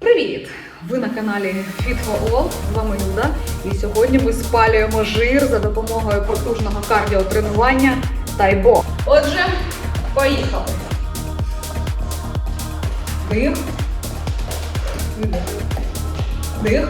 Привіт! Ви на каналі Fit All, з вами Люда. І сьогодні ми спалюємо жир за допомогою потужного кардіотренування тайбо. Отже, поїхали. Дих. Видих. Дих.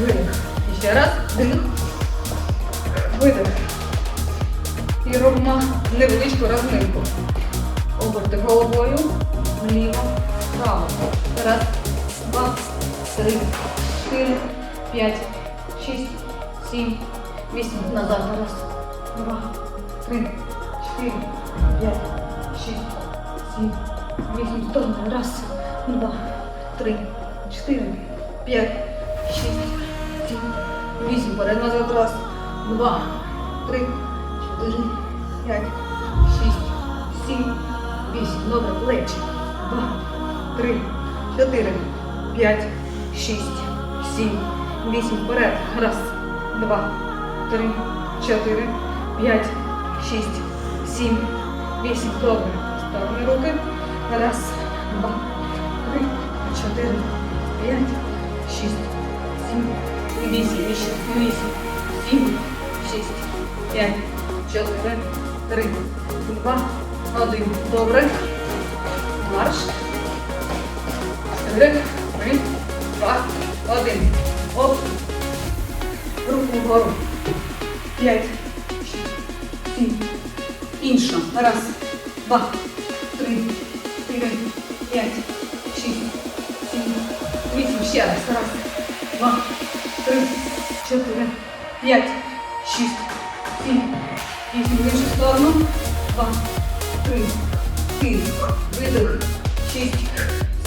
Видих. Ще раз. Дих. Видих. І робимо невеличку розминку. Оберти головою вліво, вправо. Раз, два, три, чотири, п'ять, шість, сім, вісім. Назад. Раз, два, три, чотири, п'ять, шість, сім, вісім. В Сторону. Раз, два, три, чотири, п'ять, шість, сім, вісім. Перед назад. Раз, два, три, чотири, п'ять, шість, сім, вісім. Добре, плечі. Два, три, чотири, п'ять, шість, сім, вісім. Вперед. Раз, два, три, чотири, п'ять, шість, сім, вісім. Добре. Сторони руки. Раз, два, три, чотири, п'ять, шість, сім, вісім. Ще вісім, сім, шість, п'ять, чотири, три, два, один. Добре. Марш. Чотири, три, два, один. Оп. Руку вгору. П'ять, шість, сім. Інша. Раз, два, три, чотири, п'ять, шість, сім, вісім. Ще раз. Раз, два, три, чотири, п'ять, шість, сім, вісім. В іншу сторону. Два, три, чотири. Видих. Шість,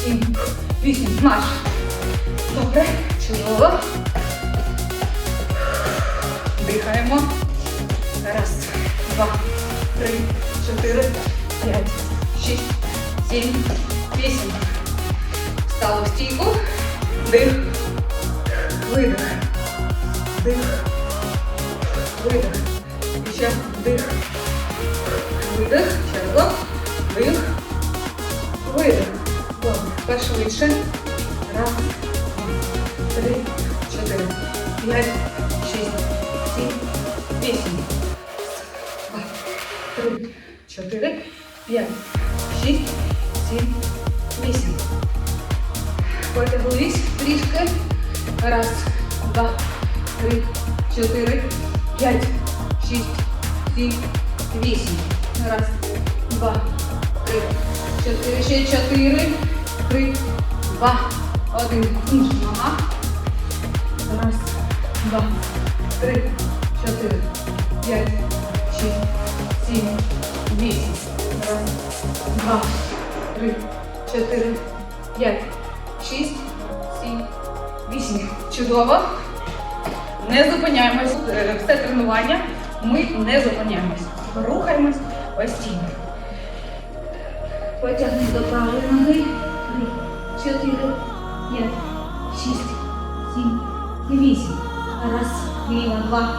сім, вісім. Марш. Добре. Чудово. Дихаємо. Раз, два, три, чотири, п'ять, шість, сім, вісім. Стало в стійку. Дих. Видих. Дих. Видих. І ще дих. Видих. Ще разок. Дих. Добре. Пошвидше. Раз, два, три, чотири, п'ять, шість, сім, вісім. Два, три, чотири, п'ять, шість, сім, вісім. Потяглись трішки. Раз, два, три, чотири, п'ять, шість, сім, вісім. Раз, два, три, чотири, ще чотири, три, два, один. Інша нога. Раз, два, три, чотири, п'ять, шість, сім, вісім. Раз, два, три, чотири, п'ять, шість, сім, вісім. Чудово. Не зупиняємось. Е, Все тренування. Ми не зупиняємось. Рухаємось постійно. Потягнись до правої ноги. Чотири, п'ять, шість, сім, вісім. Раз, ліва, два,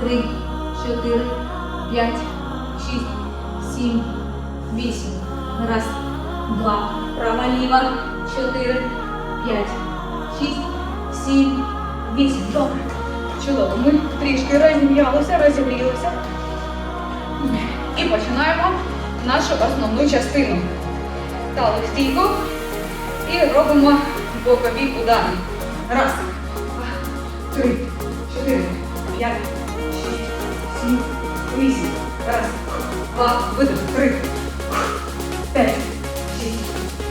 три, чотири, п'ять, шість, сім, вісім. Раз, два, права, ліва, чотири, п'ять, шість, сім, вісім. Добре. Чудово. Ми трішки розім'ялися, розігрілися. І починаємо нашу основну частину. Стали стійку і робимо бокові удари. Раз, два, три, чотири, п'ять, шість, сім, вісім. Раз, два, видих, три, п'ять, шість,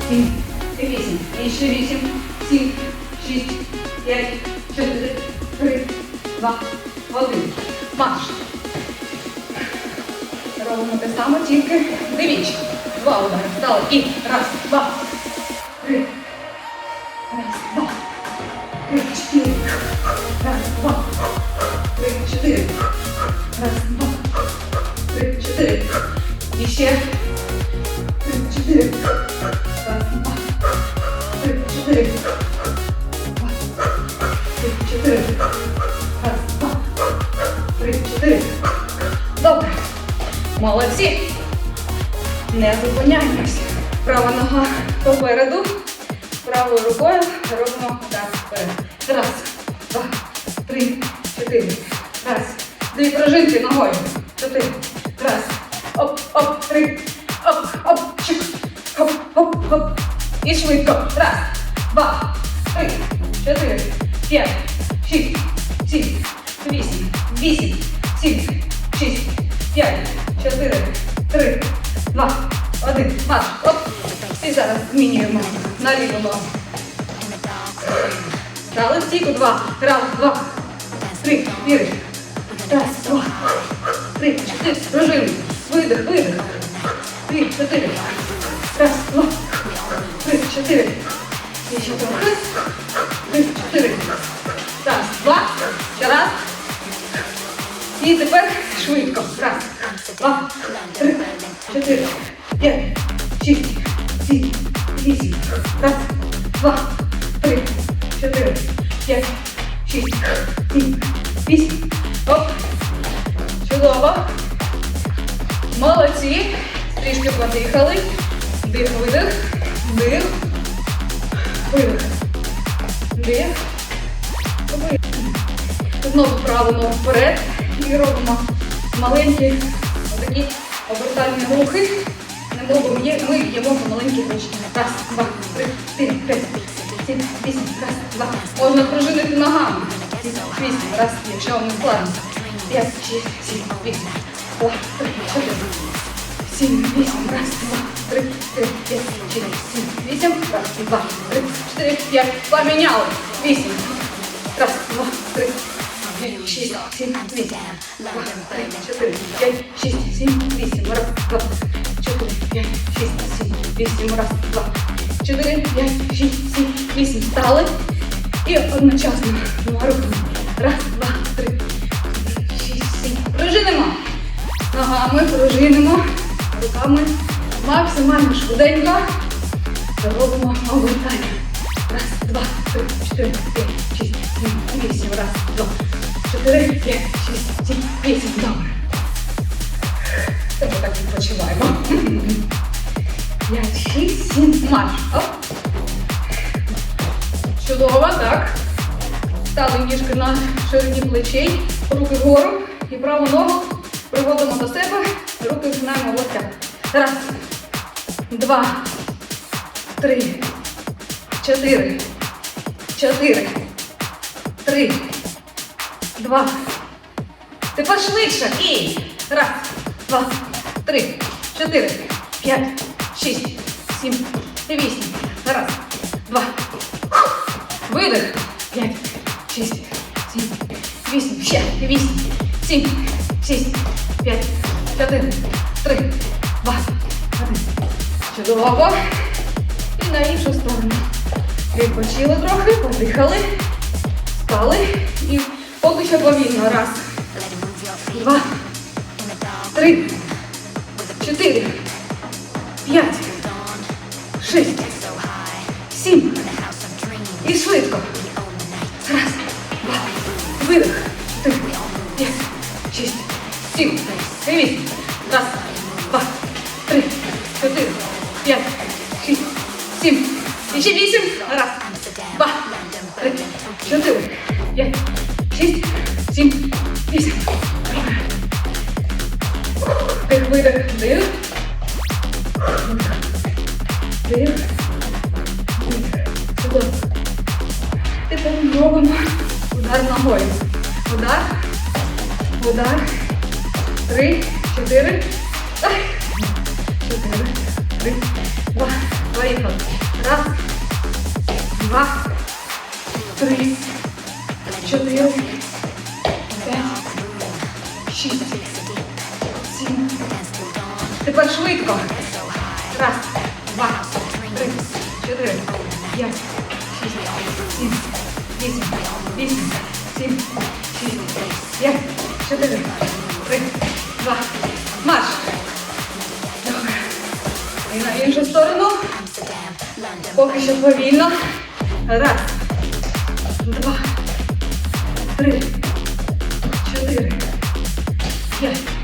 сім, вісім. І ще вісім, сім, шість, п'ять, чотири, три, два, один. Марш. Робимо те саме, тільки двічі. Два удари. Стали. І раз, два, ще. Три, чотири. Раз, два, три, чотири. Два, три, чотири. Раз, два, три, чотири. Добре. Молодці. Не зупиняємось. Права нога попереду. Правою рукою робимо так вперед. Раз, два, три, чотири. Раз. Дві пружинки ногою. Чотири. Оп, три. Оп, оп, чик. Хоп, хоп, хоп. І швидко. Раз, два, три, чотири, п'ять, шість, сім, вісім, вісім, сім, шість, п'ять, чотири, три, два, один. Марш. Оп. І зараз змінюємо на ногу. Стали стійку. Два. Раз, два, три, чотири. Раз, два, три, чотири. Пружини. Видих, видих. Три, чотири. Раз, два, три, чотири. І ще трохи. Три, чотири. Раз, два. Ще раз. І тепер швидко. Раз, два, три, чотири, п'ять, шість, сім, вісім. Раз, два, Знову вперед. І робимо маленькі отакі обертальні рухи. Не мов ми, б'ємо по маленьких ручках. Раз, два, три, чотири, п'ять, сім, вісім. Раз, два. Можна пружинити ногами. Вісім, вісім. Раз, якщо вам не складно. П'ять, шість, сім, вісім. Два, три, чотири. Сім, вісім, раз, два, три, чотири, п'ять, чотири, сім, вісім, раз, два, три, чотири, п'ять. Поміняли. Вісім. Раз, два, три, п'ять, шість, сім, вісім. Два, три, чотири, п'ять, шість, сім, вісім. Раз, два, чотири, п'ять, шість, сім, вісім. Раз, два, чотири, п'ять, шість, сім, вісім. Стали. І одночасно двома руками. Раз, два, три, шість, сім. Пружинимо. Ногами пружинимо. Руками максимально швиденько. Робимо обертання. Раз, два, три, чотири, п'ять, шість, сім, вісім. Раз, два, чотири, п'ять, шість, сім, вісім. Добре. Тебе так відпочиваємо. П'ять, шість, сім, марш. Оп. Чудово, так. Стали ніжки на ширині плечей, руки вгору і праву ногу приводимо до себе, руки згинаємо в локтях. Раз, два, три, чотири, чотири, три, два. Тепер швидше. І раз, два, три, чотири, п'ять, шість, сім, вісім. Раз, два. Видих. П'ять, шість, сім, вісім. Ще. Вісім, сім, шість, п'ять, чотири, три, два, один. Чудово. І на іншу сторону. Відпочили трохи, подихали, стали. І поки що повільно. Раз, два, три, чотири, п'ять, шість, сім. І швидко. Раз, два, видих. Чотири, п'ять, шість, сім, вісім. Раз, два, три, чотири, п'ять, шість, сім. І ще вісім. Раз, два, три, чотири, п'ять, видих, дих. Дих. Дих. Чудово. Тепер робимо удар ногою. Удар. Удар. Три, чотири. Чотири. Три. Два. Поїхали. Раз. Два. Три. Чотири. Тепер швидко. Раз. Два. Три. Чотири. П'ять. Шість. Сім. Вісім. Вісім. Сім. Шість. П'ять. Чотири. Три. Два. Марш. Добре. І на іншу сторону. Поки що повільно. Раз. Два. Три. Чотири. П'ять.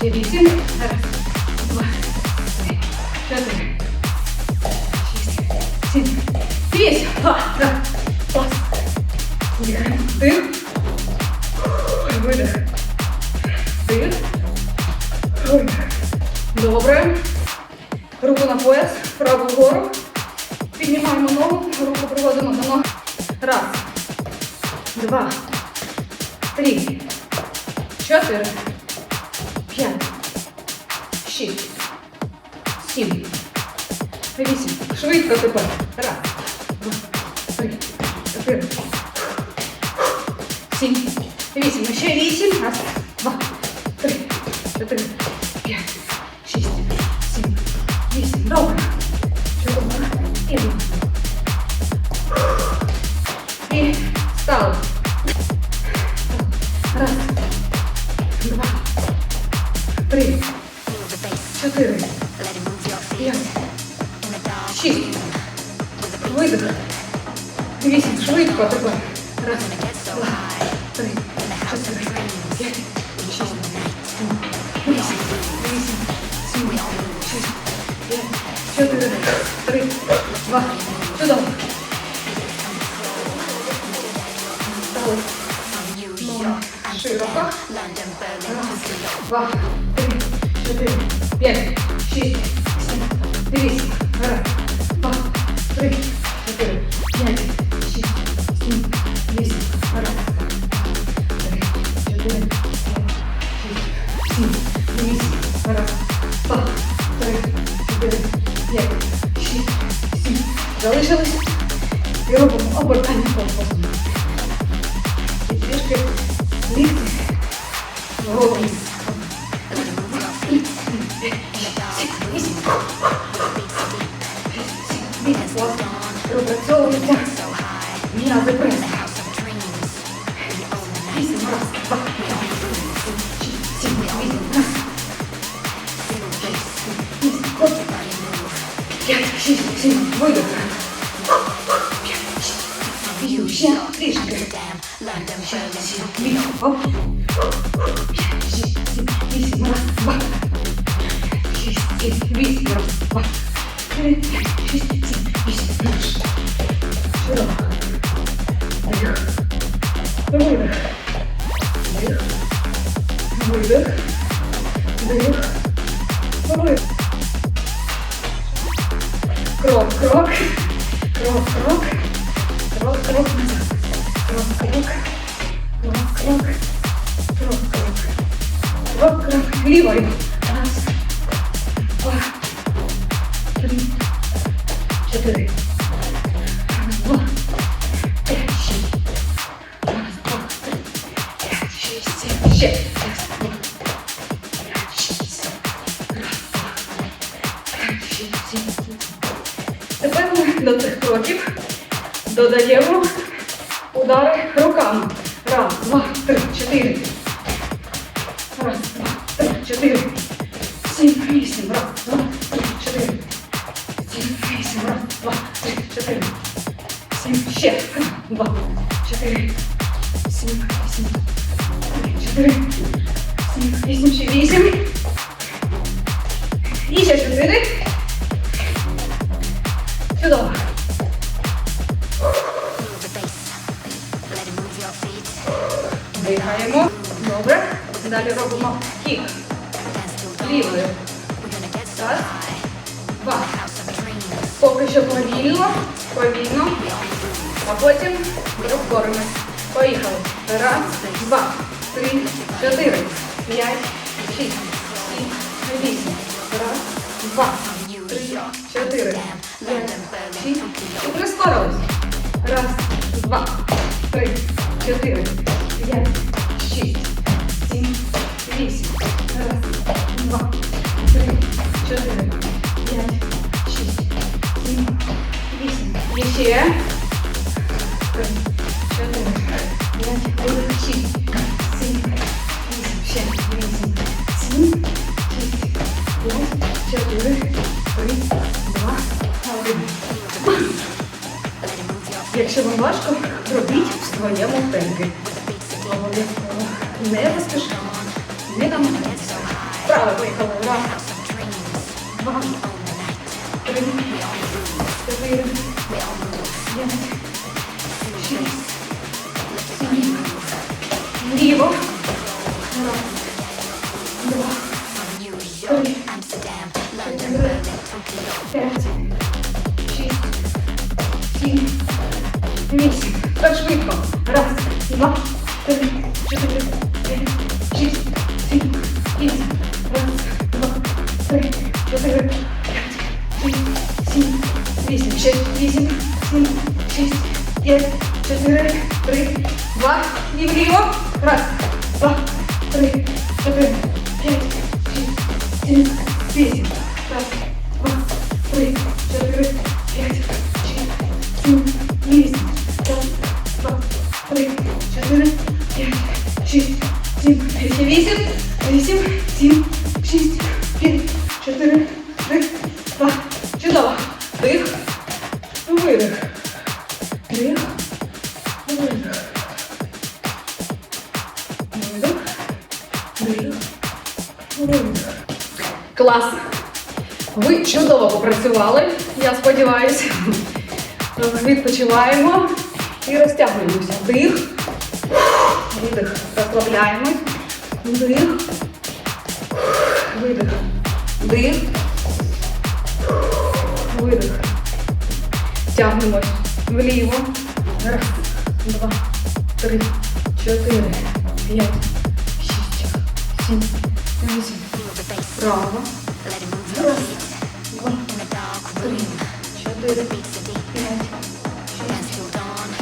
Сім, Раз, два, три, чотири, сім, вісім. Ну, Ще вісім. Раз, два, три, чотири, чотири, три, два. Чудово. Стали. Ноги широко. Раз, два, три, чотири, п'ять, шість, сім, вісім. Раз, І робимо обертання корпусом. І трішки лікти. Робимо. Пропрацьовується м'язи преса. Вісім, раз, два. П'ять, шість, сім, видих. шість, вісім, ще трішки. Шість, сім, вісім, оп. П'ять, шість, сім, вісім, раз, два. Шість, сім, вісім, раз, два. Три, п'ять, шість, сім, вісім, наш. Чудово. Вдих. Видих. Вдих. Видих. Вдих. Видих. Крок, крок. Крок, крок. Крок, крок назад. Крок, крок. Крок, крок. Крок, крок. Крок, крок. Лівою. Раз. Два. Три. Чотири. Раз, два. П'ять, шість. Раз, два, три. П'ять, шість, сім. Ще. Раз, два. П'ять, шість, сім. Раз, два. П'ять, шість, сім. Тепер ми до цих кроків Додаємо удари руками. Раз, два, три, чотири. Раз, два, три, чотири. Сім, вісім. Раз, два, три, чотири. Сім, вісім. Раз, два, три, чотири. Сім, ще. Раз, два, чотири. Сім, вісім. Три, чотири. Сім, вісім, ще вісім. І ще чотири. Чудово. Далі робимо кік. Лівою. Раз. Два. Поки що повільно. Повільно. А потім розборемось. Поїхали. Раз, два, три, чотири, п'ять, шість, сім, вісім. Раз, два, три, чотири, п'ять, шість. І. Раз, два, три, чотири, п'ять, Ще. Чотири, п'ять, один, шість, сім, вісім, ще вісім, сім, шість, п'ять, чотири, три, два, один. Якщо вам важко, робіть в своєму темпі. Не поспішаємо. Не намагайтеся. Вправо поїхали. Раз. Два. Три. Чотири. П'ять. Шість. Сім. Ліво. Раз. Два. Три. Чотири. П'ять. Шість. Сім. Вісім. Так швидко. Раз, два, І вліво. Раз, два, три, чотири, п'ять, шість, сім, вісім. Попрацювали, я сподіваюся. Відпочиваємо і розтягуємося. Вдих. Видих. Розслабляємось. Вдих. Видих. Вдих. Видих. Тягнемось вліво. Раз, два, три, чотири, п'ять, шість, сім, вісім. Право. Раз, чотири, п'ять, шість,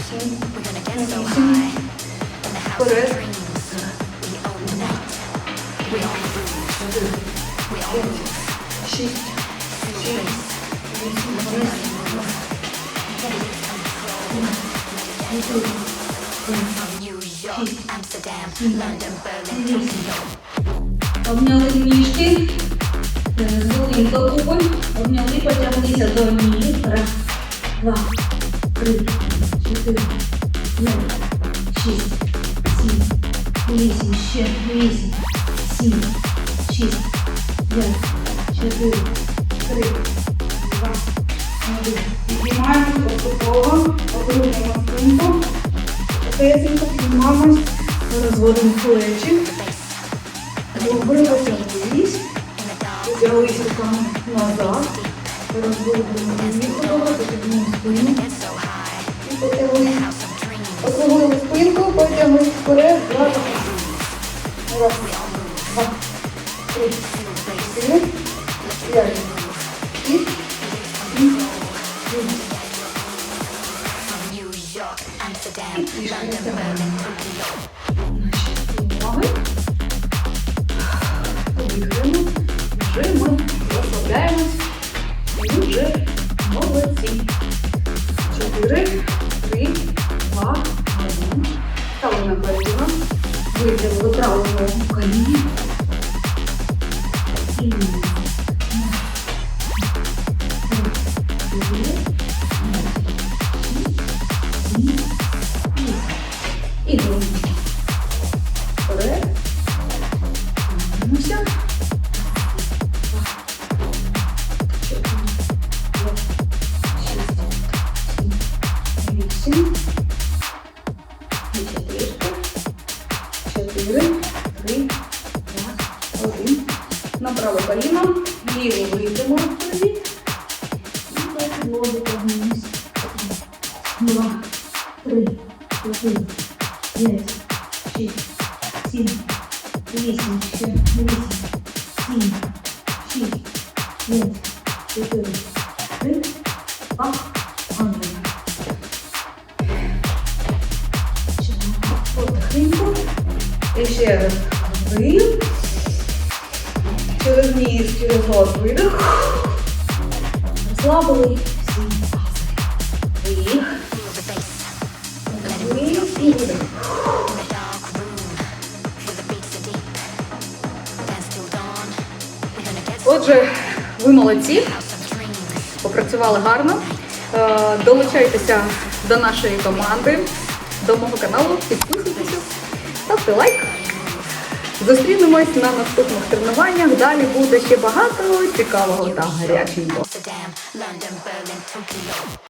сім, вісім. Вперед. Чотири, п'ять, шість, сім, вісім. Обняли Ніжки, зеленько купи, обняли, потяглися до ніг. Раз, два, три, чотири, п'ять, шість, сім, вісім, ще вісім, сім, шість, п'ять, чотири, три, два, один. Піднімаємось поступово, округлюємо спинку. Тесенько піднімаємось, розводимо плечі. Добре, потягнулись. Руками назад. Розводимо ліхо, потягнули спину. І потягли. Спинку, потягли вперед. Раз, Раз, два, три, чотири, п'ять, шість, сім, вісім. Ноги. Вісім. Через рот видих. Розслабили всі м'язи. Вдих. Вдих видих. Отже, ви молодці. Відпрацювали гарно. Е, Долучайтеся до нашої команди, до мого каналу, підписуйтеся, ставте лайк. Зустрінемось на наступних тренуваннях. Далі буде ще багато цікавого та гарячого.